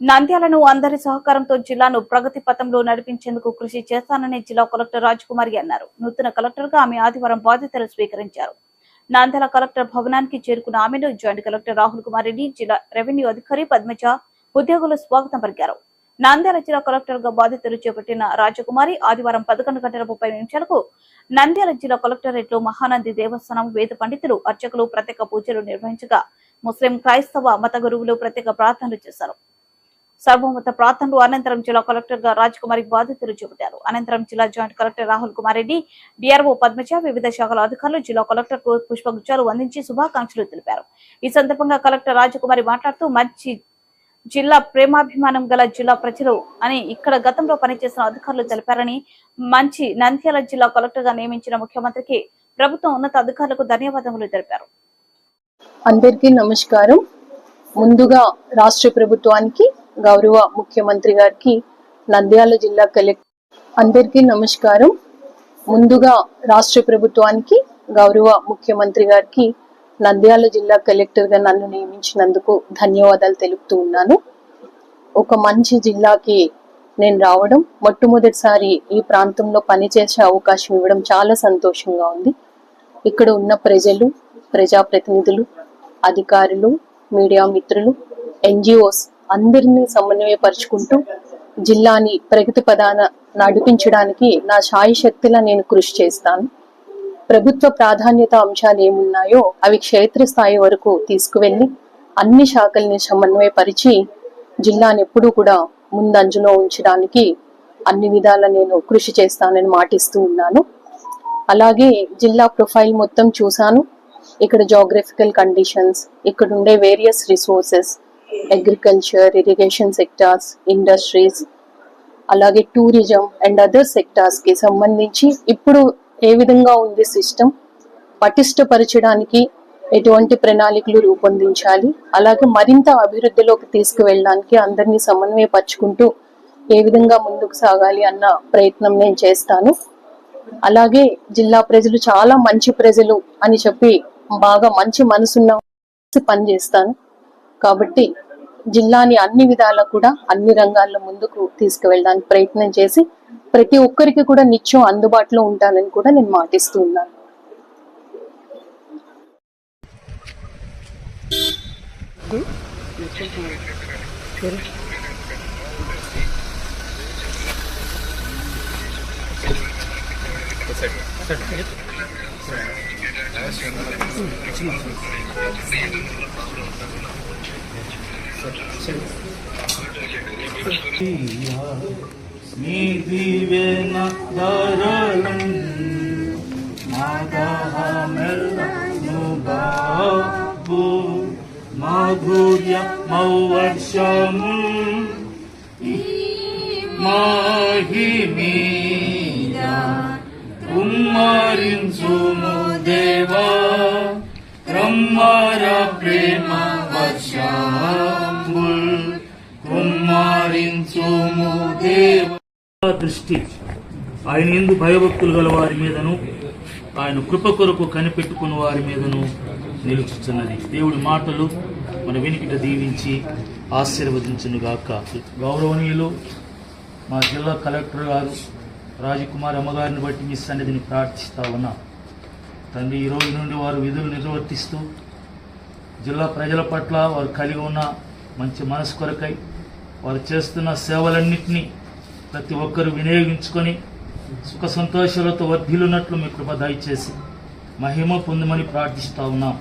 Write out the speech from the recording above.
నంద్యాలను అందరి సహకారంతో జిల్లాను ప్రగతి పథంలో నడిపించేందుకు కృషి చేస్తానని జిల్లా కలెక్టర్ రాజకుమారి అన్నారు. నూతన కలెక్టర్గా ఆమె ఆదివారం బాధ్యతలు స్వీకరించారు. నంద్యాల కలెక్టర్ భవనానికి చేరుకున్న ఆమెను జాయింట్ కలెక్టర్ రాహుల్ కుమార్ రెడ్డి జిల్లా రెవెన్యూ అధికారి పద్మజ ఉద్యోగులు స్వాగతం పలికారు. నంద్యాల జిల్లా కలెక్టర్గా బాధ్యతలు చేపట్టిన రాజకుమారి ఆదివారం పదకొండు గంటల ముప్పై నిమిషాలకు నంద్యాల జిల్లా కలెక్టరేట్లో మహానంది దేవస్థానం వేద పండితులు అర్చకులు ప్రత్యేక పూజలు నిర్వహించగా ముస్లిం క్రైస్తవ మత గురువులు ప్రత్యేక ప్రార్థనలు చేశారు. సర్వమత ప్రార్థనలు అనంతరం జిల్లా కలెక్టర్గా రాజకుమారి బాధ్యతలు చేపట్టారు అనంతరం జిల్లా joint collector Rahul Kumar Reddy DRO Padmaja వివిధ శాఖల అధికారులు జిల్లా కలెక్టర్కు పుష్పగుచ్చాలు అందించి శుభాకాంక్షలు తెలిపారు. ఈ సందర్భంగా కలెక్టర్ రాజకుమారి మాట్లాడుతూ మంచి జిల్లా ప్రేమాభిమానం గల జిల్లా ప్రజలు అని ఇక్కడ గతంలో పనిచేసిన అధికారులు తెలిపారని మంచి నంద్యాల జిల్లా కలెక్టర్గా నియమించిన ముఖ్యమంత్రికి ప్రభుత్వం ఉన్నత అధికారులకు ధన్యవాదములు తెలిపారు. అందరికీ నమస్కారం. ముందుగా రాష్ట్ర ప్రభుత్వానికి గౌరవ ముఖ్యమంత్రి గారికి నంద్యాల జిల్లా కలెక్టర్ అందరికీ నమస్కారం. ముందుగా రాష్ట్ర ప్రభుత్వానికి గౌరవ ముఖ్యమంత్రి గారికి నంద్యాల జిల్లా కలెక్టర్గా నన్ను నియమించినందుకు ధన్యవాదాలు తెలుపుతూ ఉన్నాను. ఒక మంచి జిల్లాకి నేను రావడం మొట్టమొదటిసారి ఈ ప్రాంతంలో పనిచేసే అవకాశం ఇవ్వడం చాలా సంతోషంగా ఉంది. ఇక్కడ ఉన్న ప్రజలు ప్రజాప్రతినిధులు అధికారులు మీడియా మిత్రులు ఎన్జిఓస్ అందరినీ సమన్వయపరుచుకుంటూ జిల్లాని ప్రగతి పదాన నడిపించడానికి నా సాయి శక్తిలా నేను కృషి చేస్తాను. ప్రభుత్వ ప్రాధాన్యత అంశాలు ఏమున్నాయో అవి క్షేత్రస్థాయి వరకు తీసుకువెళ్ళి అన్ని శాఖల్ని సమన్వయపరిచి జిల్లాని ఎప్పుడూ కూడా ముందంజలో ఉంచడానికి అన్ని విధాల నేను కృషి చేస్తానని మాటిస్తూ ఉన్నాను. అలాగే జిల్లా ప్రొఫైల్ మొత్తం చూశాను. ఇక్కడ జోగ్రఫికల్ కండిషన్స్ ఇక్కడ ఉండే various resources agriculture irrigation sectors industries అలాగే టూరిజం అండ్ అదర్ సెక్టార్స్కి సంబంధించి ఇప్పుడు ఏ విధంగా ఉంది సిస్టమ్ పటిష్టపరచడానికి ఎటువంటి ప్రణాళికలు రూపొందించాలి అలాగే మరింత అభివృద్ధిలోకి తీసుకువెళ్ళడానికి అందరినీ సమన్వయపరుచుకుంటూ ఏ విధంగా ముందుకు సాగాలి అన్న ప్రయత్నం నేను చేస్తాను. అలాగే జిల్లా ప్రజలు చాలా మంచి ప్రజలు అని చెప్పి బాగా మంచి మనసున్న పని చేస్తాను. కాబట్టి జిల్లాని అన్ని విధాలా కూడా అన్ని రంగాల్లో ముందుకు తీసుకువెళ్ళడానికి ప్రయత్నం చేసి ప్రతి ఒక్కరికి కూడా నిత్యం అందుబాటులో ఉంటానని కూడా నేను మాటిస్తూ ఉన్నాను. నీ దీవెన ధరలం మాధవమెల్లను బాబు మాధుర్య మౌవర్షము మాహిమీద కుమ్మరించుము దేవా బ్రహ్మర ప్రేమ వర్షముల్ కుమ్మరించుము దేవ దృష్టి ఆయన ఎందు భయభక్తులు గల వారి మీదను ఆయన కృప కొరకు కనిపెట్టుకున్న వారి మీదను నిలుచుచున్నది. దేవుడి మాటలు మన వెనుకట దీవించి ఆశీర్వదించునుగాక. గౌరవనీయులు మా జిల్లా కలెక్టర్ గారు రాజకుమార్ అమ్మగారిని బట్టి మీ సన్నిధిని ప్రార్థిస్తా ఉన్నా. తండ్రి ఈ రోజు నుండి వారు విధులు నిర్వర్తిస్తూ జిల్లా ప్రజల పట్ల వారు కలిగి ఉన్న మంచి మనసు కొరకై వారు చేస్తున్న సేవలన్నింటినీ ప్రతి ఒక్కరూ వినియోగించుకొని సుఖ సంతోషాలతో వర్ధిల్లున్నట్లు మీ కృప దయచేసి మహిమ పొందమని ప్రార్థిస్తా ఉన్నాం.